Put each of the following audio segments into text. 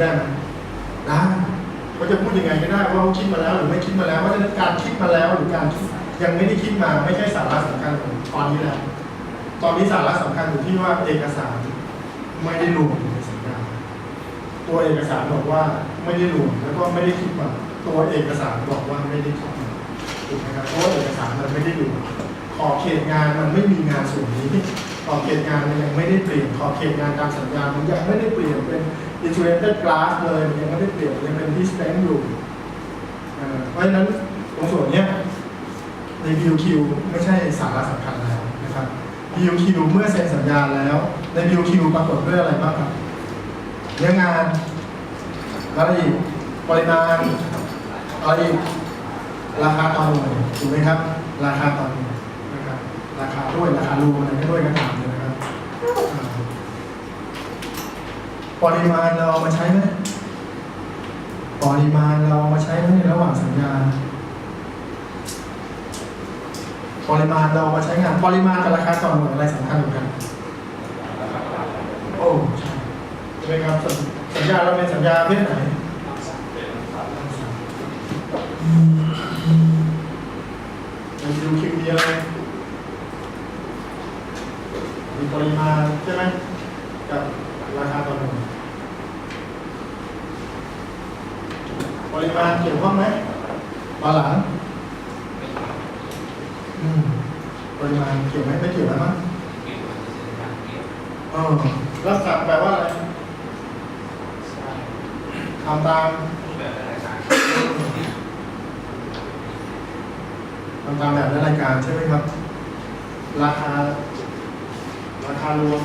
ได้ไหมได้เขาจะพูดยังไงก็ได้ว่าเขาคิดมาแล้วหรือไม่คิดมาแล้วเพราะฉะนั้นการคิดมาแล้วหรือการคิดยังไม่ได้คิดมาไม่ใช่สาระสำคัญของตอนนี้แล้วตอนนี้สาระสำคัญอยู่ที่ว่าเอกสารไม่ได้รวมในสัญญาตัวเอกสารบอกว่าไม่ได้รวมแล้วก็ไม่ได้คิดมาตัวเอกสารบอกว่าไม่ได้คิดมาถูกไหมครับเพราะว่าเอกสารมันไม่ได้รวมขอบเขตงานมันไม่มีงานส่วนนี้ อบเขตงานมันยังไม่ได้เปลี่ยนขอบเขตงานตามสัญญามันยังไม่ได้เปลี่ยนเป็น integrated glass เลยมันยังไม่ได้เปลี่ยนยังเป็น distance อยู่เพราะฉะนั้นตรงส่วนนี้ใน BOQ ไม่ใช่สาระสำคัญแล้วนะครับ BOQ เมื่อเซ็นสัญญาแล้ว ใน BOQ ปรากฏด้วยอะไรบ้างครับเนื้องานอะไรอีกปริมาณอะไรอีกราคาต่อหน่วยถูกไหมครับ ราคาต่อหน่วยนะครับราคาด้วยราคารวมอะไรก็ด้วยกันตามเลยนะครับอ่า ปริมาณเราเอามาใช้ไหมปริมาณเราเอามาใช้ไหมในระหว่างสัญญา ปริมาณเราเอามาใช้งาน ปริมาณกับราคาต่อหน่วยอะไรสำคัญกว่ากัน โอ้ใช่ใช่ไหมครับสัญสัญญาเราเป็นสัญญาเพศไหนในดูคิวมีอะไรมีปริมาณใช่ไหมกับราคาต่อหน่วย ปริมาณเกี่ยวข้องไหมตอนหลังอืมปริมาณเกี่ยวไหมไม่เกี่ยวแล้วมั้งเออรักษาแปลว่าอะไรทำตามทำตามแบบในรายการใช่ไหมครับ ราคา ราคารวม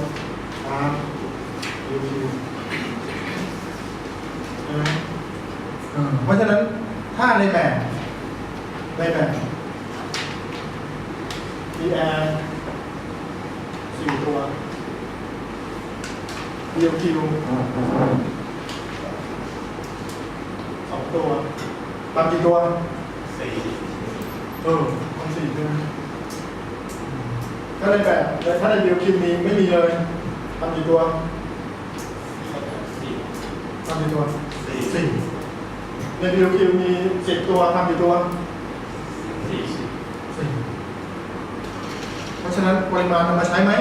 ตามรีวิวใช่ไหม เออเพราะฉะนั้นถ้าในแบบในแบบมีแอร์สี่ตัวเดียวคิวสองตัวตามกี่ตัวสี่เออทำสี่ตัวถ้าในแบบถ้าในเดียวคิวมีไม่มีเลยทำกี่ตัวสี่ทำกี่ตัวสี่สี่ ในเดียวคิวมีสิบตัวทำกี่ตัวสี่สี่เพราะฉะนั้นปริมาณนำมาใช้ไหม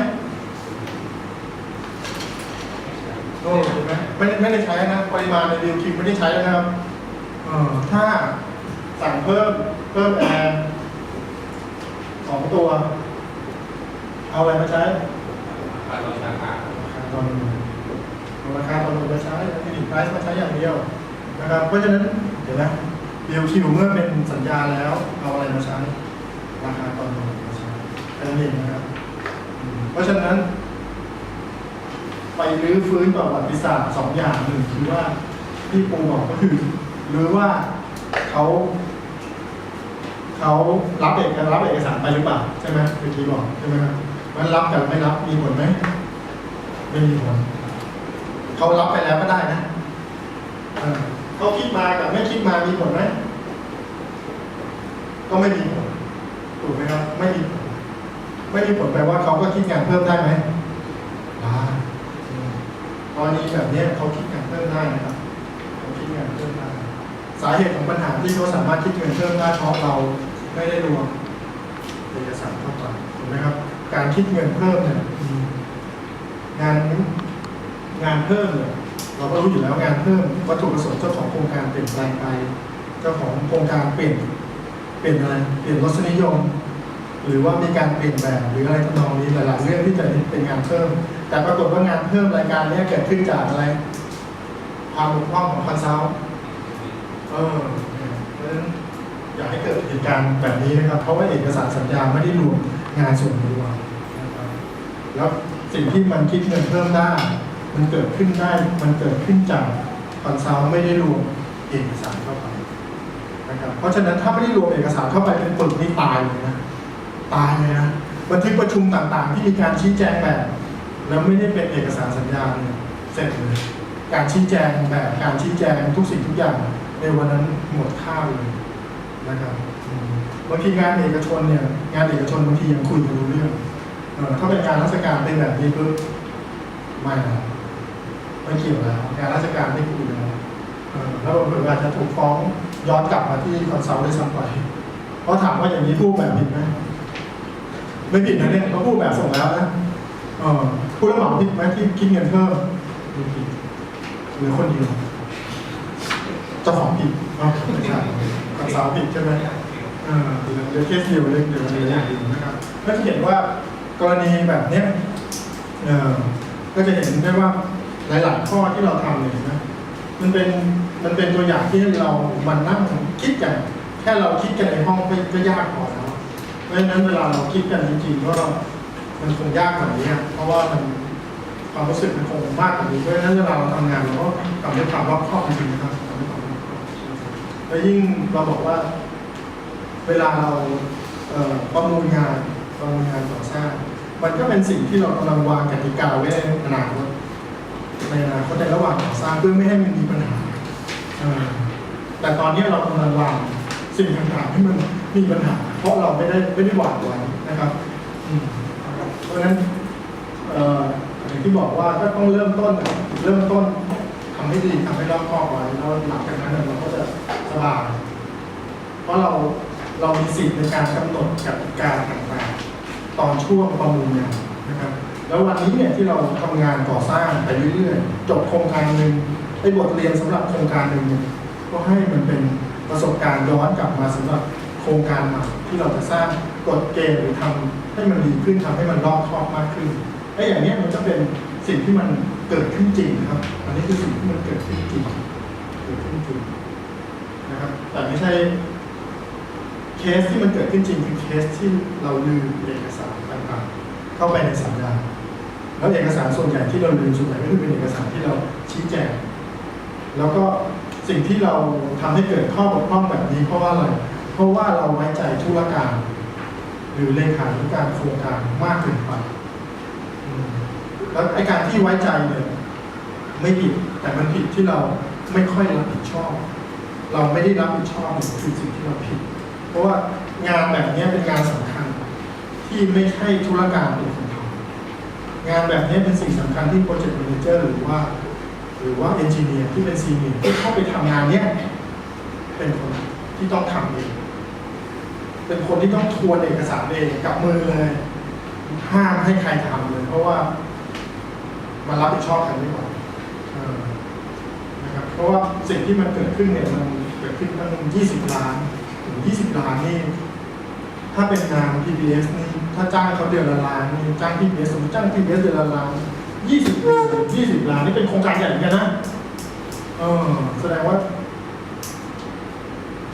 โอ้เห็นไหมไม่ได้ไม่ได้ใช้นะ ปริมาณในเดียวคิวไม่ได้ใช้แล้วนะครับเออถ้าสั่งเพิ่มเพิ่มแอร์สองตัว เอาอะไรมาใช้ปัดลดราคาราคาตอนเอาราคาตอนมาใช้ยูนิตไพรซ์มาใช้อย่างเดียว นะครับ เพราะฉะนั้นเดี๋ยวนะเดียวคิวเมื่อเป็นสัญญาแล้วเอาอะไรมาใช้ราคาตอนมาใช้แค่นั้นเองนะครับ เพราะฉะนั้น ไปรื้อฟื้นประวัติศาสตร์สองอย่างหนึ่งคือว่าที่ปูบอกก็คือหรือว่าเขาเขารับเอกรับเอกสารไปหรือเปล่าใช่ไหมคือที่บอกใช่ไหมครับมันรับกับไม่รับมีผลไหมไม่มีผลเขารับไปแล้วก็ได้นะ เขาคิดมากับไม่คิดมามีผลไหมก็ไม่มีผลถูกไหมครับ ไม่มีผลไม่มีผลแปลว่าเขาก็คิดงานเพิ่มได้ไหมได้กรณีแบบนี้เขาคิดเงินเพิ่มได้นะครับเขาคิดเงินเพิ่มได้สาเหตุของปัญหาที่เขาสามารถคิดเงินเพิ่มได้เพราะเราไม่ได้รวมเอกสารเข้าไปถูกไหมครับ การคิดเงินเพิ่มเนี่ยงานงานเพิ่มเนี่ย เราก็รู้อยู่แล้วงานเพิ่มวัตถุประสงค์เจ้าของโครงการเปลี่ยนแปลงไปเจ้าของโครงการเปลี่ยนเปลี่ยนอะไรเปลี่ยนรสนิยม หรือว่ามีการเปลี่ยนแบบหรืออะไรทำนองนี้หลายๆเรื่องที่จะเป็นงานเพิ่ม แต่ปรากฏว่างานเพิ่มรายการนี้เกิดขึ้นจากอะไรความบกพร่องของคอนซัลท์เออเพราะฉะนั้นอยากให้เกิดเหตุการณ์แบบนี้นะครับ เพราะว่าเอกสารสัญญาไม่ได้รวมงานส่วนรวมนะครับแล้วสิ่งที่มันคิดเงินเพิ่มได้ มันเกิดขึ้นได้ มันเกิดขึ้นจากคอนซัลท์ไม่ได้รวมเอกสารเข้าไปนะครับ เพราะฉะนั้นถ้าไม่ได้รวมเอกสารเข้าไปเป็นปึกนี่ตายเลยนะ ตายเลยนะบันทึกประชุมต่างๆ ที่มีการชี้แจงแบบ แล้วไม่ได้เป็นเอกสารสัญญาเนี่ยเสร็จเลยการชี้แจงแบบการชี้แจงทุกสิ่งทุกอย่างในวันนั้นหมดค่าเลยนะครับบางทีงานเอกชนเนี่ยงานเอกชนบางทียังคุยกันรู้เรื่องเออถ้าเป็นงานราชการเป็นแบบนี้ปุ๊บไม่นะ ไม่เกี่ยวแล้วงานราชการไม่คุยแล้วแล้วเผื่ออาจจะถูกฟ้องย้อนกลับมาที่คอนซัลท์ได้วยซ้ำไปเพราะถามว่าอย่างนี้พูดแบบผิดไหมไม่ผิดนะเนี่ยเขาพูดแบบส่งแล้วนะผู้รับเหมาผิดไหมที่คิดเงินเพิ่มไม่ผิดหรือคนเดียวเจ้าของผิดเนาะไม่ใช่คอนซัลท์ผิดใช่ไหมเดี๋ยวเคสเดียวเล็กเดี๋ยวอะไรอย่างอื่นนะครับก็จะเห็นว่ากรณีแบบเนี้ยเอ่อก็จะเห็นได้ว่า หลาย ๆ ข้อที่เราทำเนี่ยนะมันเป็นมันเป็นตัวอย่างที่เรามันนั่งคิดกัน แค่เราคิดกันในห้องก็ก็ยากพอแล้วเพราะฉะนั้นเวลาเราคิดกันจริงๆก็มันคงยากกว่านี้เพราะว่ามันความรู้สึกมันคงมากกว่านี้เพราะฉะนั้นเวลาเราทำงานเราก็ทำด้วยความรอบคอบจริงๆนะครับทำด้ความรอบคอบแล้วยิ่งเราบอกว่า เวลาเราเประมูลงานประมูลงานก่อสร้าง มันก็เป็นสิ่งที่เรากำลังวางกติกาไว้ในอนาคต ในอนาคตในระหว่างก่อสร้างเพื่อไม่ให้มันมีปัญหาแต่ตอนนี้เรากำลังวางสิ่งต่างๆที่มันมีปัญหา เพราะเราไม่ได้ไม่ได้วางไว้นะครับเพราะฉะนั้นอย่างที่บอกว่าก็ต้องเริ่มต้นเริ่มต้นทำให้ดีทำให้รอบคอบไว้แล้วหลังจากนั้นเนี่ยเราก็จะสบายเพราะเราเรามีสิทธิ์ในการกำหนดกติกาต่างๆ ตอนช่วงประมูลงานนะครับ แล้ววันนี้เนี่ยที่เราทำงานก่อสร้างไปเรื่อยๆจบโครงการหนึ่งไอ้บทเรียนสำหรับโครงการหนึ่งเนี่ยก็ให้มันเป็นประสบการณ์ย้อนกลับมาสำหรับโครงการใหม่ที่เราจะสร้างกฎเกณฑ์หรือทำให้มันดีขึ้นทำให้มันรอบคอบมากขึ้นไอ้อย่างเนี้ยมันจะเป็นสิ่งที่มันเกิดขึ้นจริงนะครับ อันนี้คือสิ่งที่มันเกิดขึ้นจริงเกิดขึ้นจริงนะครับ แต่ไม่ใช่เคสที่มันเกิดขึ้นจริงคือเคสที่เราลืมเอกสารต่างๆ เข้าไปในสัญญาแล้วเอกสารส่วนใหญ่ที่เราลืมส่วนใหญ่ก็คือเป็นเอกสารที่เราชี้แจง แล้วก็สิ่งที่เราทำให้เกิดข้อบกพร่องแบบนี้เพราะว่าอะไร เพราะว่าเราไว้ใจธุรการ หรือเลขาธิการโครงการมากเกินไปแล้วไอการที่ไว้ใจเนี่ยไม่ผิดแต่มันผิดที่เราไม่ค่อยรับผิดชอบ เราไม่ได้รับผิดชอบเนี่ยคือสิ่งที่เราผิด เพราะว่างานแบบนี้เป็นงานสำคัญ ที่ไม่ใช่ธุรการเป็นคนทำงานแบบนี้เป็นสิ่งสำคัญที่โปรเจกต์แมเนเจอร์หรือว่า หรือว่าเอนจิเนียร์ที่เป็นซีเนียร์ที่เข้าไปทำงานเนี้ยเป็นคนที่ต้องทำเอง เป็นคนที่ต้องทวนเอกสารเองกับมือเลย ห้ามให้ใครทำเลย เพราะว่ามันรับผิดชอบกันไม่ไหวนะครับเพราะว่าสิ่งที่มันเกิดขึ้นเนี่ยมันเกิดขึ้นตั้ง 20 ล้านถึง 20 ล้านนี่ ถ้าเป็นงาน PBS นี่ ถ้าจ้างเขาเดือนละล้านมีจ้าง PBS สมมติจ้าง PBS เดือนละล้าน20เดือน20ล้านนี่เป็นโครงการใหญ่เหมือนกันนะเออแสดงว่า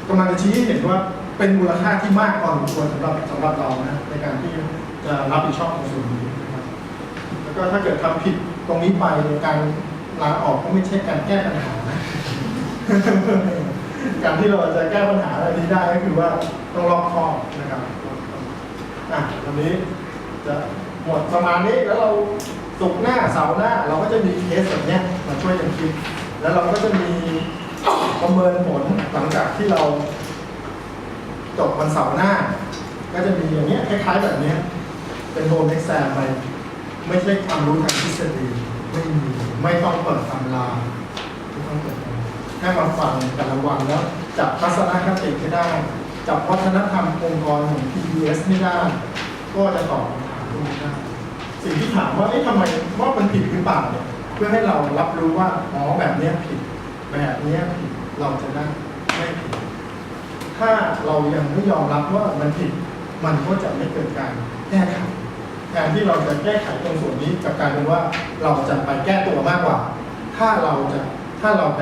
กำลังจะชี้ให้เห็นว่าเป็นมูลค่าที่มากพอสมควรสำหรับสำหรับเรานะในการที่จะรับผิดชอบในส่วนนี้นะครับแล้วก็ถ้าเกิดทำผิดตรงนี้ไปการลาออกก็ไม่ใช่การแก้ปัญหานะการที่เราจะแก้ปัญหาอะไรนี้ได้ก็คือว่าต้องรอบคอบนะครับ อะวันนี้จะหมดประมาณนี้แล้วเราสุกหน้าเสาร์หน้า เราก็จะมีเคสแบบเนี้ยมาช่วยกันคิด แล้วเราก็จะมีประเมินผลหลังจากที่เราจบวันเสาร์หน้า ก็จะมีอย่างเนี้ยคล้ายๆแบบเนี้ยเป็นโฮมเอ็กแซมไป ไม่ใช่ความรู้ทางทฤษฎีไม่มีไม่ต้องเปิดตำราไม่ต้องเปิดตำราแค่มาฟังแต่ละวันแล้วจับทัศนคติให้ได้ จับวัฒนธรรมองค์กรของ PBS ให้ได้ ก็จะตอบคำถามพวกนี้ได้สิ่งที่ถามว่าเอ๊ะทำไมว่ามันผิดหรือเปล่าเนี่ยเพื่อให้เรารับรู้ว่าอ๋อแบบเนี้ยผิดแบบเนี้ยผิดเราจะได้ไม่ผิดถ้าเรายังไม่ยอมรับว่ามันผิดมันก็จะไม่เกิดการแก้ไขแทนที่เราจะแก้ไขตรงส่วนนี้กับกายเป็นว่าเราจะไปแก้ตัวมากกว่า ถ้าเราจะถ้าเราไป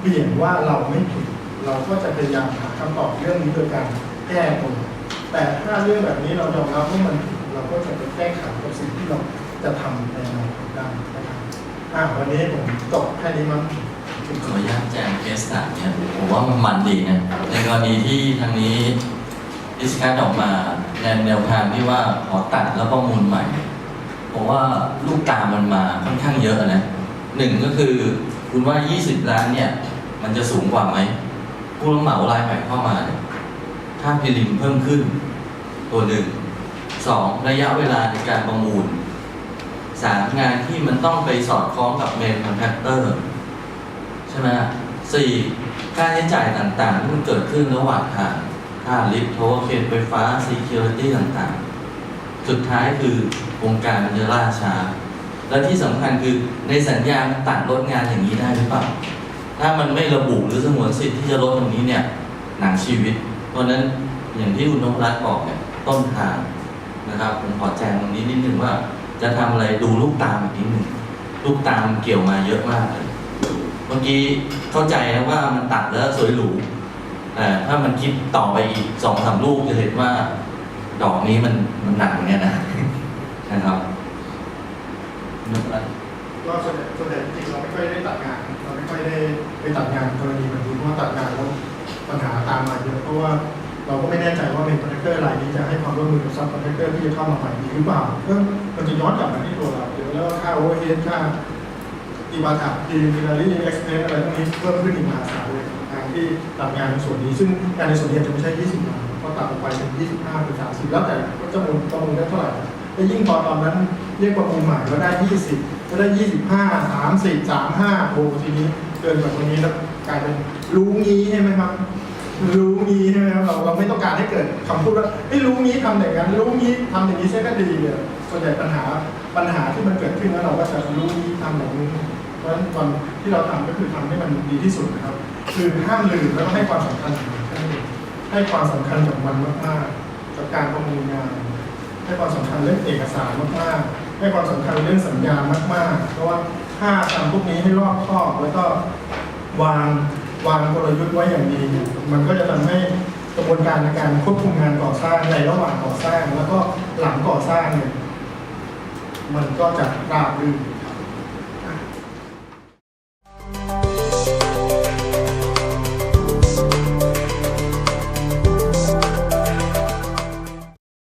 เบี่ยงว่าเราไม่ผิด เราก็จะพยายามหาคำตอบเรื่องนี้โดยการแก้ตัวแต่ถ้าเรื่องแบบนี้เรายอมรับว่ามันผิดเราก็จะไปแก้ไขกับสิ่งที่เราจะทำในอนาคตได้นะครับอ่าวันนี้ผมจบแค่นี้มั้งขออนุญาตแจ้งเคสหนักเนี่ยผมว่ามันมันดีนะในกรณีที่ทางนี้ดิสคัสออกมาในแนวทางที่ว่าขอตัดแล้วประมูลใหม่ผมว่าลูกตามมันมาค่อนข้างเยอะนะหนึ่งก็คือคุณว่า 20 ล้านเนี่ย มันจะสูงกว่าไหม ผู้รับเหมารายใหม่เข้ามาค่าพิลิมเพิ่มขึ้น ตัวหนึ่งสองระยะเวลาในการประมูลสามงานที่มันต้องไปสอดคล้องกับเมนคอนแทคเตอร์ใช่ไหมสี่ค่าใช้จ่ายต่างๆที่มันเกิดขึ้นระหว่างทางค่าลิฟต์โทรเคนไฟฟ้า security ต่างๆ สุดท้ายคือวงการมันจะล่าช้า และที่สำคัญคือในสัญญามันตัดลดงานอย่างนี้ได้หรือเปล่า ถ้ามันไม่ระบุหรือสงวนสิทธิ์ที่จะลดตรงนี้เนี่ยหนังชีวิต เพราะนั้นอย่างที่คุณนพรัตน์บอกเนี่ยต้นทางนะครับผมขอแจ้งตรงนี้นิดนึงว่า จะทำอะไรดูลูกตามอีกนิดนึงลูกตามเกี่ยวมาเยอะมากเลยเมื่อกี้เข้าใจนะว่ามันตัดแล้วสวยหรูแต่ถ้ามันคิดต่อไปอีกสองสามลูกจะเห็นว่า ดอกนี้มันมันหนักเนกันนะนะครับนพรัตน์ก็ส่ว ไปตัดงานกรณีแบบนี้เพราะว่าตัดงานแล้วปัญหาตามมาเยอะเพราะว่าเราก็ไม่แน่ใจว่าเป็นคอนแทคเตอร์รายนี้จะให้ความร่วมมือกับซับคอนแทคเตอร์ที่จะเข้ามาใหม่ดีหรือเปล่าก็มันจะย้อนกลับมาที่ตัวเราเดี๋ยวแล้วค่าโอเวอร์เฮดค่าอีบาถาดีมินารีเอ็กซ์เพรสอะไรพวกนี้เพิ่มขึ้นอีกมหาศาลเลยทางที่ตัดงานในส่วนนี้ซึ่งงานในส่วนนี้จะไม่ใช่ 20ล้านเพราะตัดออกไปเป็น25หรือ30 แล้วแต่ว่าจะมูลประมูลได้เท่าไหร่แล้วยิ่งตอนตอนนั้นเรียกประมูลใหม่ก็ได้ 20ก็ได้ 25 30 35โอ้ทีนี้ เกินกว่าตรงนี้แล้วกลายเป็นรู้งี้ใช่ไหมครับ รู้งี้ใช่ไหมครับเราเราไม่ต้องการให้เกิดคำพูดว่าไม่รู้งี้ทำอย่างนั้นรู้งี้ทำอย่างนี้ใช่ก็ดีเนี่ยส่วนใหญ่ปัญหาปัญหาที่มันเกิดขึ้นแล้วเราก็จะรู้งี้ทำอย่างนี้เพราะฉะนั้นตอนที่เราทำก็คือทำให้มันดีที่สุดนะครับ คือห้ามลืมแล้วก็ให้ความสำคัญกับมันแค่นั้นให้ความสำคัญกับมันมากๆกับการประมูลงานให้ความสำคัญเรื่องเอกสารมากๆให้ความสำคัญเรื่องสัญญามากๆ เพราะว่า ถ้าทำพวกนี้ให้รอบคอบแล้วก็วางวางกลยุทธ์ไว้อย่างดี มันก็จะทำให้กระบวนการในการควบคุมงานก่อสร้างในระหว่างก่อสร้าง แล้วก็หลังก่อสร้างเนี่ยมันก็จะราบรื่น